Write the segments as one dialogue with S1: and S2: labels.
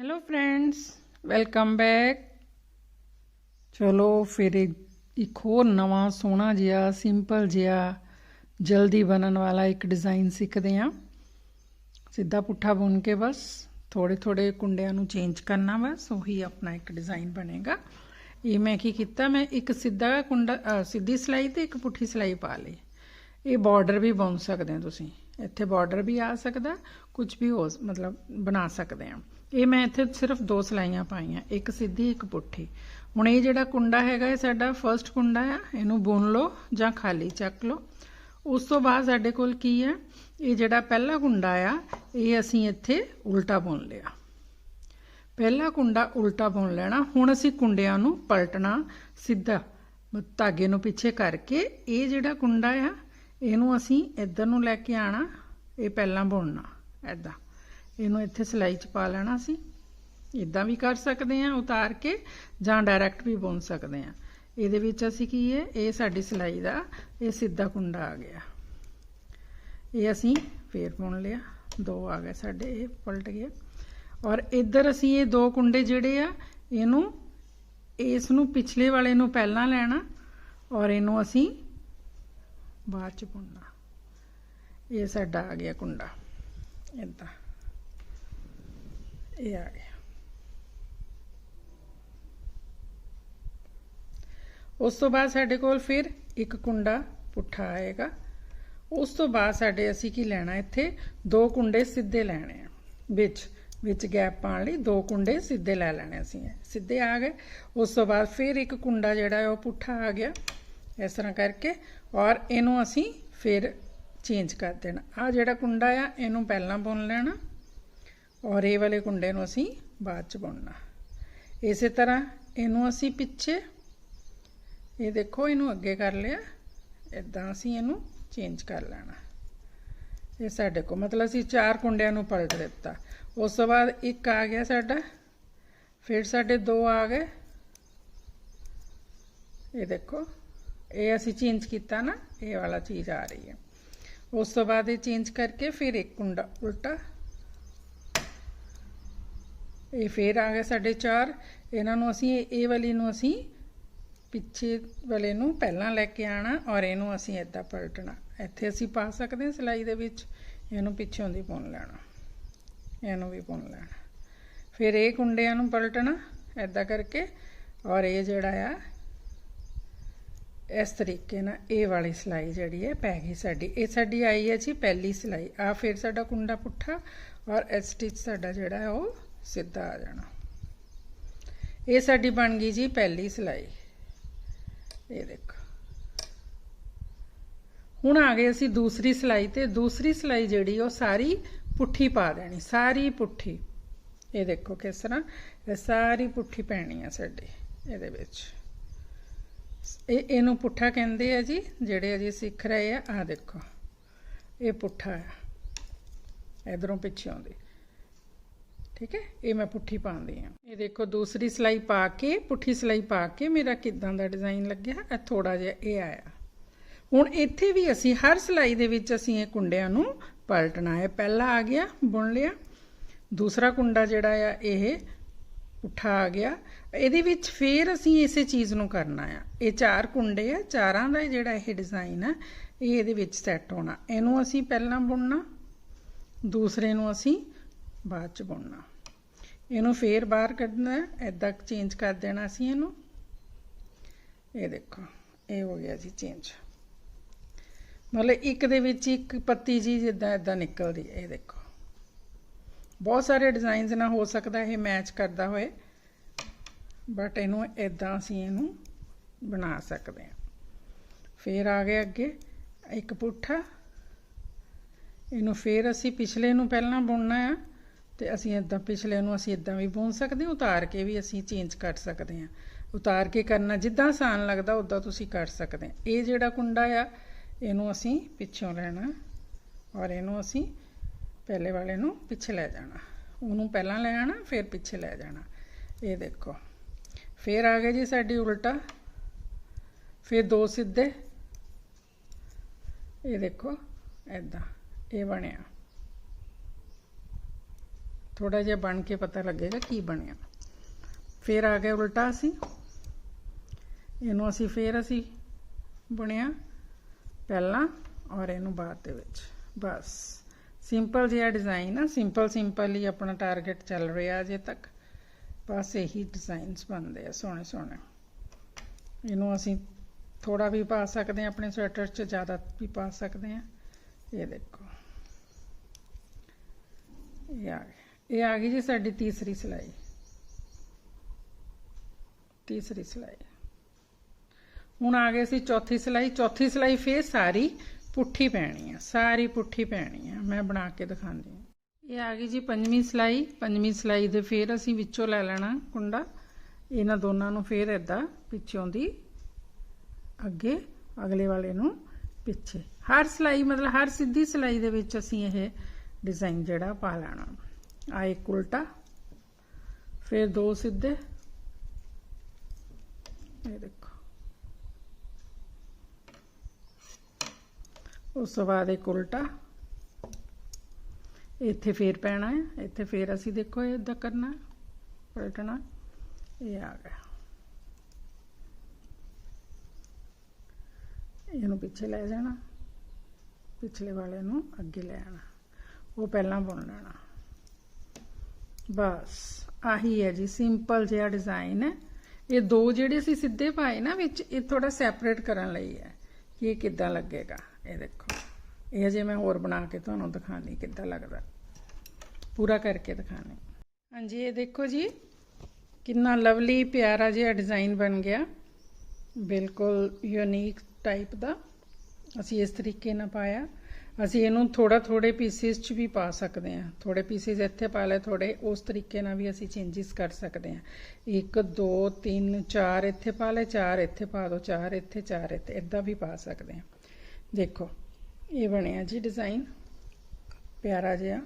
S1: Hello friends welcome back ਚਲੋ, ਫਿਰ ਇੱਕ ਹੋਰ ਨਵਾਂ ਸੋਹਣਾ ਜਿਹਾ ਸਿੰਪਲ ਜਿਹਾ, ਜਲਦੀ ਬਣਨ ਵਾਲਾ ਇੱਕ ਡਿਜ਼ਾਈਨ ਸਿੱਖਦੇ ਹਾਂ। ਸਿੱਧਾ ਪੁੱਠਾ ਬੁਣ ਕੇ ਬਸ ਥੋੜੇ ਥੋੜੇ ਕੁੰਡਿਆਂ ਨੂੰ ਚੇਂਜ ਕਰਨਾ ਬਸ, ਉਹੀ ਆਪਣਾ ਇੱਕ ਡਿਜ਼ਾਈਨ ਬਣੇਗਾ। ਇਹ ਮੈਂ ਕੀ ਕੀਤਾ, ਮੈਂ ਇੱਕ ਸਿੱਧਾ ਕੁੰਡਾ ਸਿੱਧੀ ਸਲਾਈ ਤੇ ਇੱਕ ਪੁੱਠੀ ਸਲਾਈ ਪਾ ਲਈ। ਇਹ ਬਾਰਡਰ ਵੀ ਬੁਣ ਸਕਦੇ ਹੋ ਤੁਸੀਂ। ਇੱਥੇ ਬਾਰਡਰ ਵੀ ਆ ਸਕਦਾ, ਕੁਝ ਵੀ ਹੋ ਮਤਲਬ ਬਣਾ ਸਕਦੇ ਆ ਇਹ ਮੈਂ ਇੱਥੇ ਸਿਰਫ ਦੋ ਸਲਾਈਆਂ ਪਾਈਆਂ, ਇੱਕ ਸਿੱਧੀ, ਇੱਕ ਪੁੱਠੀ। ਹੁਣ ਇਹ ਜਿਹੜਾ ਕੁੰਡਾ ਹੈਗਾ, ਇਹ ਸਾਡਾ ਫਰਸਟ ਕੁੰਡਾ ਆ, ਇਹਨੂੰ ਬੁਣ ਲਓ ਜਾਂ ਖਾਲੀ ਚੱਕ ਲਓ। ਉਸ ਤੋਂ ਬਾਅਦ ਸਾਡੇ ਕੋਲ ਕੀ ਹੈ? ਇਹ ਜਿਹੜਾ ਪਹਿਲਾ ਕੁੰਡਾ ਆ, ਇਹ ਅਸੀਂ ਇੱਥੇ ਉਲਟਾ ਬੁਣ ਲਿਆ। ਪਹਿਲਾ ਕੁੰਡਾ ਉਲਟਾ ਬੁਣ ਲੈਣਾ, ਹੁਣ ਅਸੀਂ ਕੁੰਡਿਆਂ ਨੂੰ ਪਲਟਣਾ ਸਿੱਧਾ ਧਾਗੇ ਨੂੰ ਪਿੱਛੇ ਕਰਕੇ, ਇਹ ਜਿਹੜਾ ਕੁੰਡਾ ਆ ਇਹਨੂੰ ਅਸੀਂ ਇੱਧਰ ਨੂੰ ਲੈ ਕੇ ਆਣਾ, ਇਹ ਪਹਿਲਾਂ ਬੁਣਨਾ ਐਦਾਂ ਇਹਨੂੰ ਇੱਥੇ ਸਲਾਈ 'ਚ ਪਾ ਲੈਣਾ ਸੀ ਇਦਾਂ ਵੀ ਕਰ ਸਕਦੇ ਆ ਉਤਾਰ ਕੇ ਜਾਂ ਡਾਇਰੈਕਟ ਵੀ ਬੁਣ ਸਕਦੇ ਆ ਇਹਦੇ ਵਿੱਚ ਅਸੀਂ ਕੀ ਹੈ, ਇਹ ਸਾਡੀ ਸਲਾਈ ਦਾ, ਇਹ ਸਿੱਧਾ ਕੁੰਡਾ ਆ ਗਿਆ। ਇਹ ਅਸੀਂ ਫੇਰ ਬੁਣ ਲਿਆ। ਦੋ ਆ ਗਏ ਸਾਡੇ, ਇਹ ਪਲਟ ਗਿਆ। ਔਰ ਇੱਧਰ ਅਸੀਂ ਇਹ ਦੋ ਕੁੰਡੇ ਜਿਹੜੇ ਆ, ਇਹਨੂੰ, ਇਸ ਨੂੰ ਪਿਛਲੇ ਵਾਲੇ ਨੂੰ ਪਹਿਲਾਂ ਲੈਣਾ। ਔਰ ਇਹਨੂੰ ਅਸੀਂ ਬਾਅਦ ਚ ਬੁਣਨਾ ਇਹ ਸਾਡਾ ਆ ਗਿਆ ਕੁੰਡਾ। ਇਦਾਂ ਇਹ ਆ ਗਿਆ। ਉਸ ਤੋਂ ਬਾਅਦ ਸਾਡੇ ਕੋਲ ਫਿਰ ਇੱਕ ਕੁੰਡਾ ਪੁੱਠਾ ਆਏਗਾ। ਉਸ ਤੋਂ ਬਾਅਦ ਸਾਡੇ ਅਸੀਂ ਕੀ ਲੈਣਾ ਇੱਥੇ? ਦੋ ਕੁੰਡੇ ਸਿੱਧੇ ਲੈਣੇ ਆ। ਵਿੱਚ ਵਿੱਚ ਗੈਪ ਪਾਉਣ ਲਈ ਦੋ ਕੁੰਡੇ ਸਿੱਧੇ ਲੈ ਲੈਣੇ ਅਸੀਂ। ਸਿੱਧੇ ਆ ਗਏ। ਉਸ ਤੋਂ ਬਾਅਦ ਫਿਰ ਇੱਕ ਕੁੰਡਾ ਜਿਹੜਾ ਹੈ ਉਹ ਪੁੱਠਾ ਆ ਗਿਆ। ਇਸ ਤਰ੍ਹਾਂ ਕਰਕੇ ਔਰ ਇਹਨੂੰ ਅਸੀਂ ਫਿਰ ਚੇਂਜ ਕਰ ਦੇਣਾ। ਆ ਜਿਹੜਾ ਕੁੰਡਾ ਆ, ਇਹਨੂੰ ਪਹਿਲਾਂ ਬੁਣ ਲੈਣਾ ਔਰ ਇਹ ਵਾਲੇ ਕੁੰਡੇ ਨੂੰ ਅਸੀਂ ਬਾਅਦ ਚ ਬੁਣਨਾ। ਇਸੇ ਤਰ੍ਹਾਂ ਇਹਨੂੰ ਅਸੀਂ ਪਿੱਛੇ, ਇਹ ਦੇਖੋ ਇਹਨੂੰ ਅੱਗੇ ਕਰ ਲਿਆ ਇਦਾਂ ਅਸੀਂ ਇਹਨੂੰ ਚੇਂਜ ਕਰ ਲੈਣਾ। ਇਹ ਸਾਡੇ ਕੋ ਮਤਲਬ ਅਸੀਂ ਚਾਰ ਕੁੰਡਿਆਂ ਨੂੰ ਪਲਟ ਦਿੱਤਾ। ਉਸ ਤੋਂ ਬਾਅਦ ਇੱਕ ਆ ਗਿਆ ਸਾਡਾ, ਫਿਰ ਸਾਡੇ ਦੋ ਆ ਗਏ। ਇਹ ਦੇਖੋ ਇਹ ਅਸੀਂ ਚੇਂਜ ਕੀਤਾ ਨਾ, ਇਹ ਵਾਲਾ ਚੀਜ਼ ਆ ਰਹੀ ਹੈ। ਉਸ ਤੋਂ ਬਾਅਦ ਇਹ ਚੇਂਜ ਕਰਕੇ ਫਿਰ ਇੱਕ ਕੁੰਡਾ ਉਲਟਾ। ਇਹ ਫਿਰ ਆ ਗਿਆ ਸਾਡੇ ਚਾਰ। ਇਹਨਾਂ ਨੂੰ ਅਸੀਂ, ਇਹ ਵਾਲੀ ਨੂੰ ਅਸੀਂ ਪਿੱਛੇ ਵਾਲੇ ਨੂੰ ਪਹਿਲਾਂ ਲੈ ਕੇ ਆਣਾ ਔਰ ਇਹਨੂੰ ਅਸੀਂ ਇਦਾਂ ਪਲਟਣਾ। ਇੱਥੇ ਅਸੀਂ ਪਾ ਸਕਦੇ ਹਾਂ ਸਿਲਾਈ ਦੇ ਵਿੱਚ। ਇਹਨੂੰ ਪਿੱਛੋਂ ਦੀ ਬੁਣ ਲੈਣਾ। ਇਹਨੂੰ ਵੀ ਬੁਣ ਲੈਣਾ। ਫਿਰ ਇਹ ਕੁੰਡਿਆਂ ਨੂੰ ਪਲਟਣਾ ਇਦਾਂ ਕਰਕੇ। ਔਰ ਇਹ ਜਿਹੜਾ ਆ ਇਸ ਤਰੀਕੇ ਨਾਲ ਇਹ ਵਾਲੀ ਸਿਲਾਈ ਜਿਹੜੀ ਹੈ ਪੈ ਗਈ ਸਾਡੀ। ਇਹ ਸਾਡੀ ਆਈ ਹੈ ਜੀ ਪਹਿਲੀ ਸਿਲਾਈ। ਆ ਫਿਰ ਸਾਡਾ ਕੁੰਡਾ ਪੁੱਠਾ ਔਰ ਇਹ ਸਟਿਚ ਸਾਡਾ ਜਿਹੜਾ ਹੈ ਉਹ ਸਿੱਧਾ ਆ ਜਾਣਾ। ਇਹ ਸਾਡੀ ਬਣ ਗਈ ਜੀ ਪਹਿਲੀ ਸਿਲਾਈ। ਇਹ ਦੇਖੋ। ਹੁਣ ਆ ਗਏ ਅਸੀਂ ਦੂਸਰੀ ਸਿਲਾਈ ਤੇ ਦੂਸਰੀ ਸਿਲਾਈ ਜਿਹੜੀ ਉਹ ਸਾਰੀ ਪੁੱਠੀ ਪਾ ਦੇਣੀ, ਸਾਰੀ ਪੁੱਠੀ। ਇਹ ਦੇਖੋ ਕਿਸ ਤਰ੍ਹਾਂ, ਇਹ ਸਾਰੀ ਪੁੱਠੀ ਪੈਣੀ ਆ ਸਾਡੀ ਇਹਦੇ ਵਿੱਚ। ਇਹ ਇਹਨੂੰ ਪੁੱਠਾ ਕਹਿੰਦੇ ਆ ਜੀ, ਜਿਹੜੇ ਅਜੇ ਸਿੱਖ ਰਹੇ ਆ ਆ ਦੇਖੋ। ਇਹ ਪੁੱਠਾ ਆ। ਇਧਰੋਂ ਪਿੱਛੇ ਆਉਂਦੀ। ਠੀਕ ਹੈ? ਇਹ ਮੈਂ ਪੁੱਠੀ ਪਾਉਂਦੀ ਆ ਇਹ ਦੇਖੋ, ਦੂਸਰੀ ਸਲਾਈ ਪਾ ਕੇ, ਪੁੱਠੀ ਸਲਾਈ ਪਾ ਕੇ ਮੇਰਾ ਕਿਦਾਂ ਦਾ ਡਿਜ਼ਾਈਨ ਲੱਗਿਆ? ਇਹ ਥੋੜਾ ਜਿਹਾ ਇਹ ਆਇਆ। ਹੁਣ ਇੱਥੇ ਵੀ ਅਸੀਂ, ਹਰ ਸਲਾਈ ਦੇ ਵਿੱਚ ਅਸੀਂ ਇਹ ਕੁੰਡਿਆਂ ਨੂੰ ਪਲਟਣਾ ਹੈ। ਪਹਿਲਾ ਆ ਗਿਆ, ਬੁਣ ਲਿਆ। ਦੂਸਰਾ ਕੁੰਡਾ ਜਿਹੜਾ ਆ, ਇਹ ਪੁੱਠਾ ਆ ਗਿਆ। ਇਹਦੇ ਵਿੱਚ ਫੇਰ ਅਸੀਂ ਇਸੇ ਚੀਜ਼ ਨੂੰ ਕਰਨਾ ਆ। ਇਹ ਚਾਰ ਕੁੰਡੇ ਆ, ਚਾਰਾਂ ਦਾ ਜਿਹੜਾ ਇਹ ਡਿਜ਼ਾਈਨ ਆ, ਇਹ ਇਹਦੇ ਵਿੱਚ ਸੈੱਟ ਹੋਣਾ। ਇਹਨੂੰ ਅਸੀਂ ਪਹਿਲਾਂ ਬੁਣਨਾ, ਦੂਸਰੇ ਨੂੰ ਅਸੀਂ ਬਾਅਦ ਚ ਬੁਣਨਾ। ਇਹਨੂੰ ਫੇਰ ਬਾਹਰ ਕੱਢਣਾ ਐਦਾਂ ਚੇਂਜ ਕਰ ਦੇਣਾ ਅਸੀਂ ਇਹਨੂੰ। ਇਹ ਦੇਖੋ, ਇਹ ਹੋ ਗਿਆ ਜੀ ਚੇਂਜ ਮਤਲਬ ਇੱਕ ਦੇ ਵਿੱਚ ਇੱਕ ਪੱਤੀ ਜੀ ਜਿੱਦਾਂ ਇਦਾਂ ਨਿਕਲਦੀ, ਇਹ ਦੇਖੋ। ਬਹੁਤ ਸਾਰੇ ਡਿਜ਼ਾਈਨਸ ਨਾਲ ਹੋ ਸਕਦਾ ਇਹ ਮੈਚ ਕਰਦਾ ਹੋਏ। ਬਟ ਇਹਨੂੰ ਇਦਾਂ ਅਸੀਂ ਇਹਨੂੰ ਬਣਾ ਸਕਦੇ ਹਾਂ। ਫੇਰ ਆ ਗਏ ਅੱਗੇ ਇੱਕ ਪੁੱਠਾ। ਇਹਨੂੰ ਫੇਰ ਅਸੀਂ ਪਿਛਲੇ ਨੂੰ ਪਹਿਲਾਂ ਬੁਣਨਾ ਆ ਤੇ ਅਸੀਂ ਇਦਾਂ ਪਿਛਲੇ ਨੂੰ ਅਸੀਂ ਇਦਾਂ ਵੀ ਬੁਣ ਸਕਦੇ ਹਾਂ, ਉਤਾਰ ਕੇ ਵੀ ਅਸੀਂ ਚੇਂਜ ਕਰ ਸਕਦੇ ਹਾਂ। ਉਤਾਰ ਕੇ ਕਰਨਾ ਜਿੱਦਾਂ ਆਸਾਨ ਲੱਗਦਾ ਉਦਾਂ ਤੁਸੀਂ ਕਰ ਸਕਦੇ ਆ ਇਹ ਜਿਹੜਾ ਕੁੰਡਾ ਆ, ਇਹਨੂੰ ਅਸੀਂ ਪਿੱਛੋਂ ਲੈਣਾ ਔਰ ਇਹਨੂੰ ਅਸੀਂ ਪਹਿਲੇ ਵਾਲੇ ਨੂੰ ਪਿੱਛੇ ਲੈ ਜਾਣਾ। ਉਹਨੂੰ ਪਹਿਲਾਂ ਲੈ ਆਣਾ, ਫਿਰ ਪਿੱਛੇ ਲੈ ਜਾਣਾ। ਇਹ ਦੇਖੋ। ਫਿਰ ਆ ਗਿਆ ਜੀ ਸਾਡੀ ਉਲਟਾ। ਫਿਰ ਦੋ ਸਿੱਧੇ। ਇਹ ਦੇਖੋ ਐਦਾਂ ਇਹ ਬਣਿਆ। ਥੋੜਾ ਜਿਹਾ ਬਣ ਕੇ ਪਤਾ ਲੱਗੇਗਾ ਕੀ ਬਣਿਆ। ਫਿਰ ਆ ਗਿਆ ਉਲਟਾ ਅਸੀਂ। ਇਹਨੂੰ ਅਸੀਂ ਫੇਰ ਅਸੀਂ ਬੁਣਿਆ ਪਹਿਲਾਂ ਔਰ ਇਹਨੂੰ ਬਾਅਦ ਦੇ ਵਿੱਚ। ਬਸ। ਸਿੰਪਲ ਜਿਹਾ ਡਿਜ਼ਾਈਨ ਆ। ਸਿੰਪਲ ਸਿੰਪਲ ਹੀ ਆਪਣਾ ਟਾਰਗੇਟ ਚੱਲ ਰਿਹਾ ਅਜੇ ਤੱਕ। ਬਸ ਇਹੀ ਡਿਜ਼ਾਈਨਸ ਬਣਦੇ ਆ, ਸੋਹਣੇ ਸੋਹਣੇ। ਇਹਨੂੰ ਅਸੀਂ ਥੋੜਾ ਵੀ ਪਾ ਸਕਦੇ ਆ ਆਪਣੇ ਸਵੈਟਰ 'ਚ ਜ਼ਿਆਦਾ ਵੀ ਪਾ ਸਕਦੇ ਆ ਇਹ ਦੇਖੋ। ਇਹ ਆ ਗਈ। ਇਹ ਆ ਗਈ ਜੀ ਸਾਡੀ ਤੀਸਰੀ ਸਿਲਾਈ। ਤੀਸਰੀ ਸਿਲਾਈ। ਹੁਣ ਆ ਗਏ ਸੀ ਚੌਥੀ ਸਿਲਾਈ। ਚੌਥੀ ਸਿਲਾਈ ਫੇਰ ਸਾਰੀ ਪੁੱਠੀ ਪੈਣੀ ਆ, ਸਾਰੀ ਪੁੱਠੀ ਪੈਣੀ ਆ। ਮੈਂ ਬਣਾ ਕੇ ਦਿਖਾਉਂਦੀ ਹਾਂ। ਇਹ ਆ ਗਈ ਜੀ ਪੰਜਵੀਂ ਸਿਲਾਈ ਪੰਜਵੀਂ ਸਿਲਾਈ ਦੇ ਫੇਰ ਅਸੀਂ ਵਿੱਚੋਂ ਲੈ ਲੈਣਾ ਕੁੰਡਾ। ਇਹਨਾਂ ਦੋਨਾਂ ਨੂੰ ਫੇਰ ਏਦਾਂ ਪਿੱਛੋਂ ਦੀ ਅੱਗੇ, ਅਗਲੇ ਵਾਲੇ ਨੂੰ ਪਿੱਛੇ। ਹਰ ਸਿਲਾਈ, ਮਤਲਬ ਹਰ ਸਿੱਧੀ ਸਿਲਾਈ ਦੇ ਵਿੱਚ ਅਸੀਂ ਇਹ ਡਿਜ਼ਾਈਨ ਜਿਹੜਾ ਪਾ ਲੈਣਾ। ਆ ਇੱਕ ਉਲਟਾ, ਫਿਰ ਦੋ ਸਿੱਧੇ। ਇਹ ਦੇਖੋ। ਉਸ ਤੋਂ ਬਾਅਦ ਇੱਕ ਉਲਟਾ। ਇੱਥੇ ਫੇਰ ਪੈਣਾ ਹੈ, ਇੱਥੇ ਫੇਰ ਅਸੀਂ ਦੇਖੋ ਇਹ ਇਦਾਂ ਕਰਨਾ ਪਲਟਣਾ ਇਹ ਆ ਗਿਆ। ਇਹਨੂੰ ਪਿੱਛੇ ਲੈ ਜਾਣਾ, ਪਿਛਲੇ ਵਾਲੇ ਨੂੰ ਅੱਗੇ ਲੈ ਆਣਾ, ਉਹ ਪਹਿਲਾਂ ਬੁਣ ਲੈਣਾ। ਬਸ, ਆਹੀ ਹੈ ਜੀ, ਸਿੰਪਲ ਜਿਹਾ ਡਿਜ਼ਾਈਨ ਹੈ। ਇਹ ਦੋ ਜਿਹੜੇ ਅਸੀਂ ਸਿੱਧੇ ਪਾਏ ਨਾ ਵਿੱਚ, ਇਹ ਥੋੜਾ ਸੈਪਰੇਟ ਕਰਨ ਲਈ ਹੈ, ਕਿ ਇਹ ਕਿੱਦਾਂ ਲੱਗੇਗਾ, ਇਹ ਦੇਖੋ। ਇਹ ਜੇ ਮੈਂ ਹੋਰ ਬਣਾ ਕੇ ਤੁਹਾਨੂੰ ਦਿਖਾਣੀ ਕਿੱਦਾਂ ਲੱਗਦਾ। ਪੂਰਾ ਕਰਕੇ ਦਿਖਾਣੀ ਹਾਂਜੀ, ਇਹ ਦੇਖੋ ਜੀ, ਕਿੰਨਾ ਲਵਲੀ ਪਿਆਰਾ ਜਿਹਾ ਡਿਜ਼ਾਈਨ ਬਣ ਗਿਆ। ਬਿਲਕੁਲ ਯੂਨੀਕ ਟਾਈਪ ਦਾ। ਅਸੀਂ ਇਸ ਤਰੀਕੇ ਨਾਲ ਪਾਇਆ। ਅਸੀਂ ਇਹਨੂੰ ਥੋੜਾ ਥੋੜੇ ਪੀਸਿਸ ਚ ਵੀ ਪਾ ਸਕਦੇ ਹਾਂ। ਥੋੜੇ ਪੀਸਿਸ ਇੱਥੇ ਪਾ ਲਏ ਥੋੜੇ ਉਸ ਤਰੀਕੇ ਨਾਲ ਵੀ ਅਸੀਂ ਚੇਂਜਸ ਕਰ ਸਕਦੇ ਹਾਂ। 1 2 3 4 ਇੱਥੇ ਪਾ ਲਏ 4 ਇੱਥੇ ਪਾ ਦਿਓ 4 ਇੱਥੇ 4 ਇੱਥੇ ਇਦਾਂ ਵੀ ਪਾ ਸਕਦੇ ਹਾਂ। ਦੇਖੋ ਇਹ ਬਣਿਆ ਜੀ ਡਿਜ਼ਾਈਨ ਪਿਆਰਾ ਜਿਹਾ।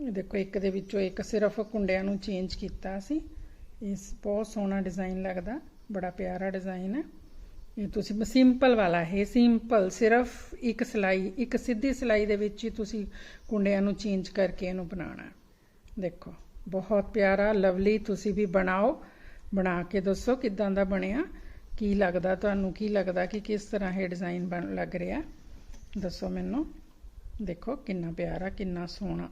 S1: ਇਹ ਦੇਖੋ, ਇੱਕ ਦੇ ਵਿੱਚੋਂ ਇੱਕ ਸਿਰਫ ਕੁੰਡਿਆਂ ਨੂੰ ਚੇਂਜ ਕੀਤਾ ਸੀ। ਇਸ ਬਹੁਤ ਸੋਹਣਾ ਡਿਜ਼ਾਈਨ ਲੱਗਦਾ, ਬੜਾ ਪਿਆਰਾ ਡਿਜ਼ਾਈਨ ਹੈ। ਇਹ ਤੁਸੀਂ ਸਿੰਪਲ ਵਾਲਾ ਹੈ ਸਿੰਪਲ ਸਿਰਫ ਇੱਕ ਸਿਲਾਈ, ਇੱਕ ਸਿੱਧੀ ਸਿਲਾਈ ਦੇ ਵਿੱਚ ਹੀ ਤੁਸੀਂ ਕੁੰਡਿਆਂ ਨੂੰ ਚੇਂਜ ਕਰਕੇ ਇਹਨੂੰ ਬਣਾਉਣਾ ਦੇਖੋ, ਬਹੁਤ ਪਿਆਰਾ ਲਵਲੀ ਤੁਸੀਂ ਵੀ ਬਣਾਓ। ਬਣਾ ਕੇ ਦੱਸੋ ਕਿਦਾਂ ਦਾ ਬਣਿਆ। ਕੀ ਲੱਗਦਾ, ਤੁਹਾਨੂੰ ਕੀ ਲੱਗਦਾ ਕਿ ਕਿਸ ਤਰ੍ਹਾਂ ਇਹ ਡਿਜ਼ਾਈਨ ਬਣ, ਲੱਗ ਰਿਹਾ? ਦੱਸੋ ਮੈਨੂੰ। ਦੇਖੋ, ਕਿੰਨਾ ਪਿਆਰਾ, ਕਿੰਨਾ ਸੋਹਣਾ।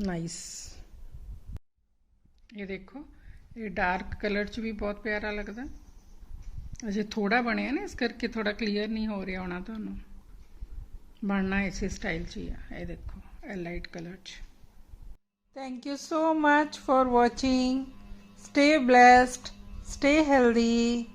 S1: ਨਾਈਸ ਇਹ ਦੇਖੋ, ਇਹ ਡਾਰਕ ਕਲਰ ਚ ਵੀ ਬਹੁਤ ਪਿਆਰਾ ਲੱਗਦਾ। ਅਜੇ ਥੋੜਾ ਬਣਿਆ ਨਾ, ਇਸ ਕਰਕੇ ਥੋੜਾ ਕਲੀਅਰ ਨਹੀਂ ਹੋ ਰਿਹਾ ਹੋਣਾ ਤੁਹਾਨੂੰ। ਬਣਨਾ ਇਸੇ ਸਟਾਈਲ ਚ ਹੀ ਆ। ਇਹ ਦੇਖੋ, ਇਹ ਲਾਈਟ ਕਲਰ ਚ। Thank you so much for watching stay blessed stay healthy